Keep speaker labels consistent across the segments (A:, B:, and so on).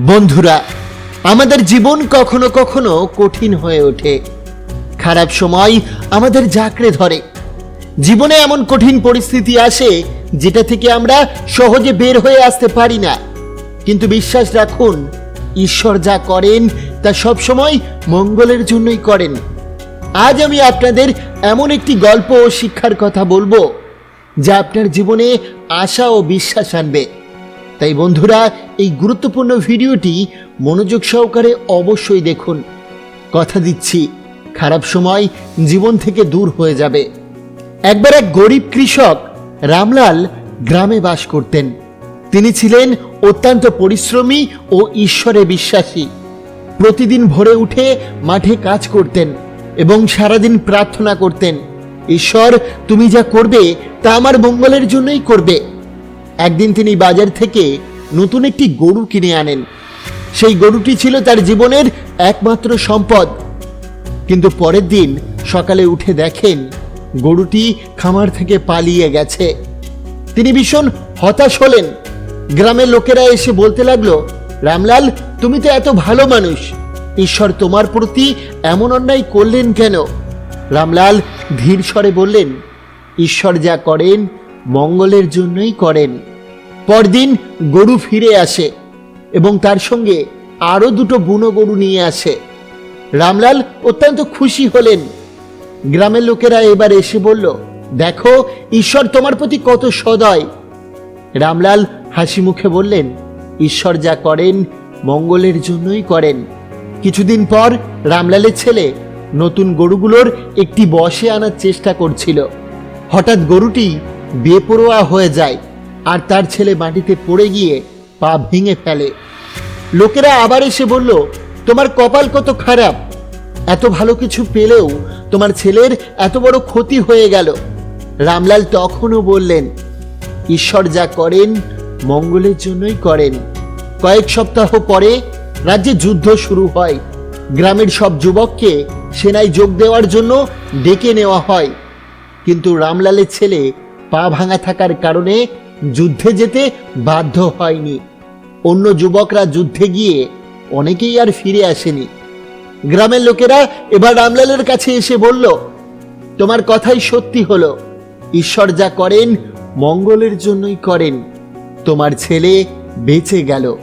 A: বন্ধুরা, আমাদের জীবন কখনো কখনো কঠিন হয়ে ওঠে। খারাপ সময় আমাদের জাকড়ে ধরে। জীবনে এমন কঠিন পরিস্থিতি আসে যেটা থেকে আমরা সহজে বের হয়ে আসতে পারি না। কিন্তু বিশ্বাস রাখুন, ঈশ্বর যা করেন, তা সবসময় মঙ্গলের জন্যই করেন। আজ আমি আপনাদের এমন একটি গল্প ও শিক্ষার কথা বলব, যা আপনার জীবনে আশা ও বিশ্বাস আনবে। তাই বন্ধুরা, এই গুরুত্বপূর্ণ ভিডিওটি মনোযোগ সহকারে অবশ্যই দেখুন। কথা দিচ্ছি, খারাপ সময় জীবন থেকে দূর হয়ে যাবে। একবার এক গরিব কৃষক রামলাল গ্রামে বাস করতেন। তিনি ছিলেন অত্যন্ত পরিশ্রমী ও ঈশ্বরে বিশ্বাসী। প্রতিদিন ভোরে উঠে মাঠে কাজ করতেন এবং সারাদিন প্রার্থনা করতেন, ঈশ্বর, তুমি যা করবে তা আমার মঙ্গলের জন্যই করবে। একদিন তিনি বাজার থেকে নতুন একটি গরু কিনে আনেন। সেই গরুটি ছিল তার জীবনের একমাত্র সম্পদ। কিন্তু পরের দিন সকালে উঠে দেখেন গরুটি খামার থেকে পালিয়ে গেছে। তিনি ভীষণ হতাশ হলেন। গ্রামের লোকেরা এসে বলতে লাগল, রামলাল, তুমি তো এত ভালো মানুষ। ঈশ্বর তোমার প্রতি এমন অন্যায় করলেন কেন? রামলাল ধীর স্বরে বললেন, ঈশ্বর যা করেন মঙ্গলের জন্যই করেন। পরদিন গরু ফিরে আসে এবং তার সঙ্গে আরও দুটো বুনো গরু নিয়ে আসে। রামলাল অত্যন্ত খুশি হলেন। গ্রামের লোকেরা এবার এসে বলল, দেখো, ঈশ্বর তোমার প্রতি কত সদয়। রামলাল হাসি মুখে বললেন, ঈশ্বর যা করেন, মঙ্গলের জন্যই করেন। কিছুদিন পর রামলালের ছেলে নতুন গরুগুলোর একটি বসে আনার চেষ্টা করছিল। হঠাৎ গরুটি বেপরোয়া হয়ে যায় আর তার ছেলে মাটিতে পড়ে গিয়ে পা ভেঙে ফেলে। লোকেরা আবার এসে বলল, তোমার কপাল কত খারাপ। এত ভালো কিছু পেলেও তোমার ছেলের এত বড় ক্ষতি হয়ে গেল। রামলাল তখনও বললেন, ঈশ্বর যা করেন, মঙ্গলের জন্যই করেন। কয়েক সপ্তাহ পরে রাজ্যে যুদ্ধ শুরু হয়। গ্রামের সব যুবককে সেনায় যোগ দেওয়ার জন্য ডেকে নেওয়া হয়। কিন্তু রামলালের ছেলে পা ভাঙা থাকার কারণে যুদ্ধে যেতে বাধ্য হয়নি। অন্য যুবকরা যুদ্ধে গিয়ে অনেকেই আর ফিরে আসেনি। গ্রামের লোকেরা এবার রামলালের কাছে এসে বলল, তোমার কথাই সত্যি হলো। ঈশ্বর যা করেন, মঙ্গলের জন্যই করেন। তোমার ছেলে বেঁচে গেল।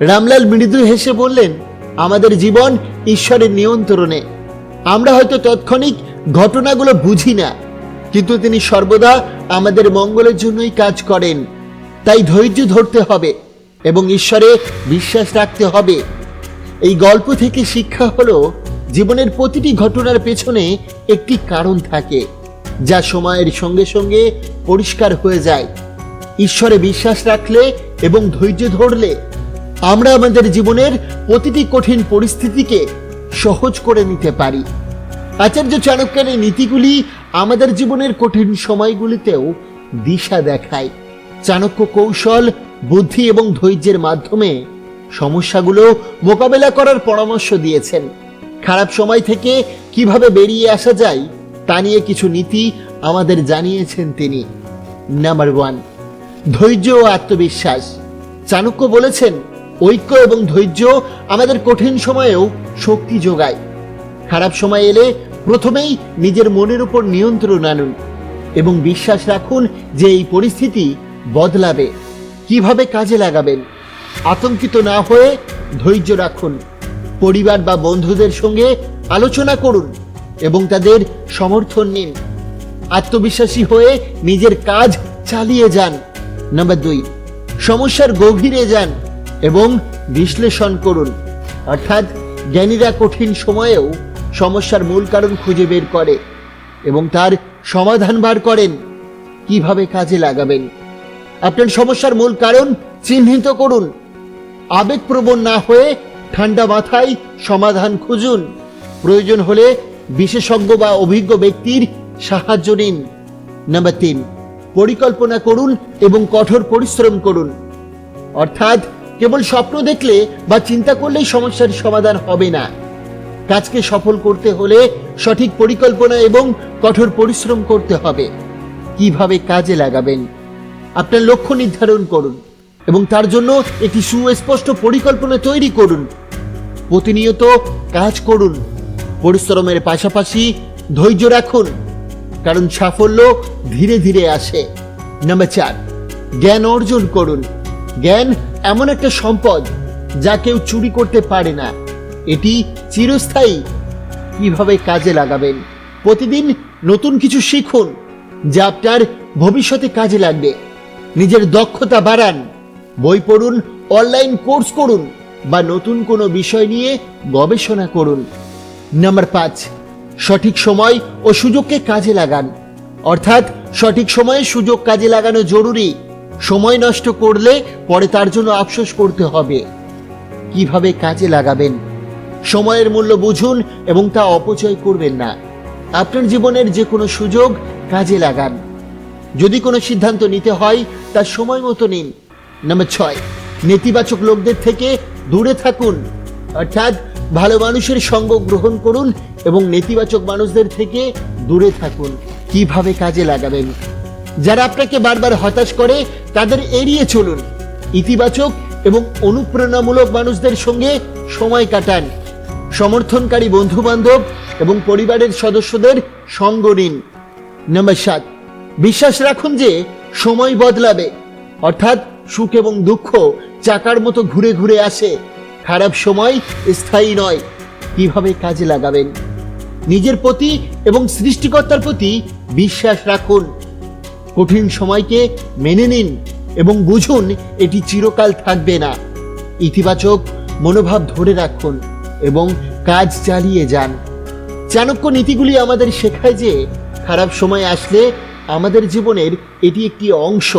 A: রামলাল মৃদু হেসে বললেন, আমাদের জীবন ঈশ্বরের নিয়ন্ত্রণে। আমরা হয়তো তৎক্ষণিক ঘটনাগুলো বুঝি না। কিন্তু তিনি সর্বদা আমাদের মঙ্গলের জন্যই কাজ করেন। তাই ধৈর্য ধরতে হবে এবং ঈশ্বরে বিশ্বাস রাখতে হবে। এই গল্প থেকে শিক্ষা হলো, জীবনের প্রতিটি ঘটনার পেছনে একটি কারণ থাকে, যা সময়ের সঙ্গে সঙ্গে পরিষ্কার হয়ে যায়। ঈশ্বরে বিশ্বাস রাখলে এবং ধৈর্য ধরলে আমরা আমাদের জীবনের প্রতিটি কঠিন পরিস্থিতিকে সহজ করে নিতে পারি। আচার্য চাণক্যের এই নীতিগুলি আমাদের জীবনের কঠিন সময়গুলিতেও দিশা দেখায়। চাণক্য কৌশল, বুদ্ধি এবং ধৈর্যের মাধ্যমে সমস্যাগুলো মোকাবেলা করার পরামর্শ দিয়েছেন। খারাপ সময় থেকে কীভাবে বেরিয়ে আসা যায়, তা নিয়ে কিছু নীতি আমাদের জানিয়েছেন তিনি। নাম্বার ওয়ান ধৈর্য ও আত্মবিশ্বাস। চাণক্য বলেছেন, ঐক্য এবং ধৈর্য আমাদের কঠিন সময়েও শক্তি যোগায়। খারাপ সময় এলে প্রথমেই নিজের মনের উপর নিয়ন্ত্রণ আনুন এবং বিশ্বাস রাখুন যে এই পরিস্থিতি বদলাবে। কীভাবে কাজে লাগাবেন? আতঙ্কিত না হয়ে ধৈর্য রাখুন। পরিবার বা বন্ধুদের সঙ্গে আলোচনা করুন এবং তাদের সমর্থন নিন। আত্মবিশ্বাসী হয়ে নিজের কাজ চালিয়ে যান। নাম্বার দুই, সমস্যার গভীরে যান এবং বিশ্লেষণ করুন। অর্থাৎ জ্ঞানীরা কঠিন সময়েও সমস্যার মূল কারণ খুঁজে বের করে এবং তার সমাধান বার করেন। কীভাবে কাজে লাগাবেন? আপনার সমস্যার মূল কারণ চিহ্নিত করুন। আবেগপ্রবণ না হয়ে ঠান্ডা মাথায় সমাধান খুঁজুন। প্রয়োজন হলে বিশেষজ্ঞ বা অভিজ্ঞ ব্যক্তির সাহায্য নিন। নাম্বার তিন, পরিকল্পনা করুন এবং কঠোর পরিশ্রম করুন। অর্থাৎ কেবল স্বপ্ন দেখলে বা চিন্তা করলেই সমস্যার সমাধান হবে না। কাজকে সফল করতে হলে সঠিক পরিকল্পনা এবং কঠোর পরিশ্রম করতে হবে। কীভাবে কাজে লাগাবেন? আপনার লক্ষ্য নির্ধারণ করুন এবং তার জন্য একটি সুস্পষ্ট পরিকল্পনা তৈরি করুন। প্রতিনিয়ত কাজ করুন। পরিশ্রমের পাশাপাশি ধৈর্য রাখুন। কারণ সাফল্য ধীরে ধীরে আসে। নাম্বার চার, জ্ঞান অর্জন করুন। জ্ঞান এমন একটা সম্পদ যা কেউ চুরি করতে পারে না। এটি চিরস্থায়ী। কীভাবে কাজে লাগাবেন? প্রতিদিন নতুন কিছু শিখুন, যা আপনার ভবিষ্যতে কাজে লাগবে। নিজের দক্ষতা বাড়ান, বই পড়ুন, অনলাইন কোর্স করুন, বা নতুন কোনো বিষয় নিয়ে গবেষণা করুন। নাম্বার পাঁচ, সঠিক সময় ও সুযোগকে কাজে লাগান। অর্থাৎ, সঠিক সময়ে সুযোগ কাজে লাগানো জরুরি। সময় নষ্ট করলে পরে তার জন্য আফসোস করতে হবে। কীভাবে কাজে লাগাবেন? সময়ের মূল্য বুঝুন এবং তা অপচয় করবেন না। আপনার জীবনের যে কোনো সুযোগ কাজে লাগান। যদি কোনো সিদ্ধান্ত নিতে হয়, তা সময় মতো নিন। নাম্বার ছয়, নেতিবাচক লোকদের থেকে দূরে থাকুন। অর্থাৎ ভালো মানুষের সঙ্গ গ্রহণ করুন এবং নেতিবাচক মানুষদের থেকে দূরে থাকুন। কীভাবে কাজে লাগাবেন? যারা আপনাকে বারবার হতাশ করে, তাদের এড়িয়ে চলুন। ইতিবাচক এবং অনুপ্রেরণামূলক মানুষদের সঙ্গে সময় কাটান। সমর্থনকারী বন্ধু বান্ধব এবং পরিবারের সদস্যদের সঙ্গ নিন। নাম্বার সাত, বিশ্বাস রাখুন যে সময় বদলাবে। অর্থাৎ সুখ এবং দুঃখ চাকার মতো ঘুরে ঘুরে আসে। খারাপ সময় স্থায়ী নয়। কীভাবে কাজে লাগাবেন? নিজের প্রতি এবং সৃষ্টিকর্তার প্রতি বিশ্বাস রাখুন। কঠিন সময়কে মেনে নিন এবং বুঝুন এটি চিরকাল থাকবে না। ইতিবাচক মনোভাব ধরে রাখুন। এবং কাজ চালিয়ে যান। চাণক্য নীতিগুলি আমাদের শেখায় যে, খারাপ সময় আসলে আমাদের জীবনের এটি একটি অংশ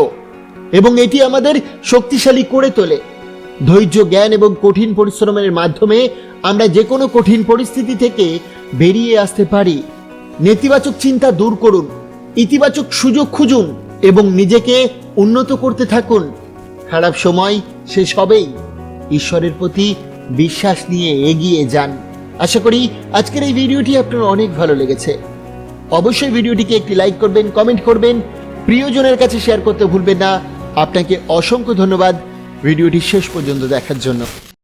A: এবং এটি আমাদের শক্তিশালী করে তোলে। ধৈর্য, জ্ঞান এবং কঠিন পরিশ্রমের মাধ্যমে আমরা যে কোনো কঠিন পরিস্থিতি থেকে বেরিয়ে আসতে পারি। নেতিবাচক চিন্তা দূর করুন, ইতিবাচক সুযোগ খুঁজুন এবং নিজেকে উন্নত করতে থাকুন। খারাপ সময় শেষ হবেই। ঈশ্বরের প্রতি বিশ্বাস নিয়ে এগিয়ে যান। আশা করি আজকের এই ভিডিওটি আপনার অনেক ভালো লেগেছে। অবশ্যই ভিডিওটিকে একটি লাইক করবেন, কমেন্ট করবেন, প্রিয়জনের কাছে শেয়ার করতে ভুলবেন না। আপনাকে অসংখ্য ধন্যবাদ ভিডিওটি শেষ পর্যন্ত দেখার জন্য।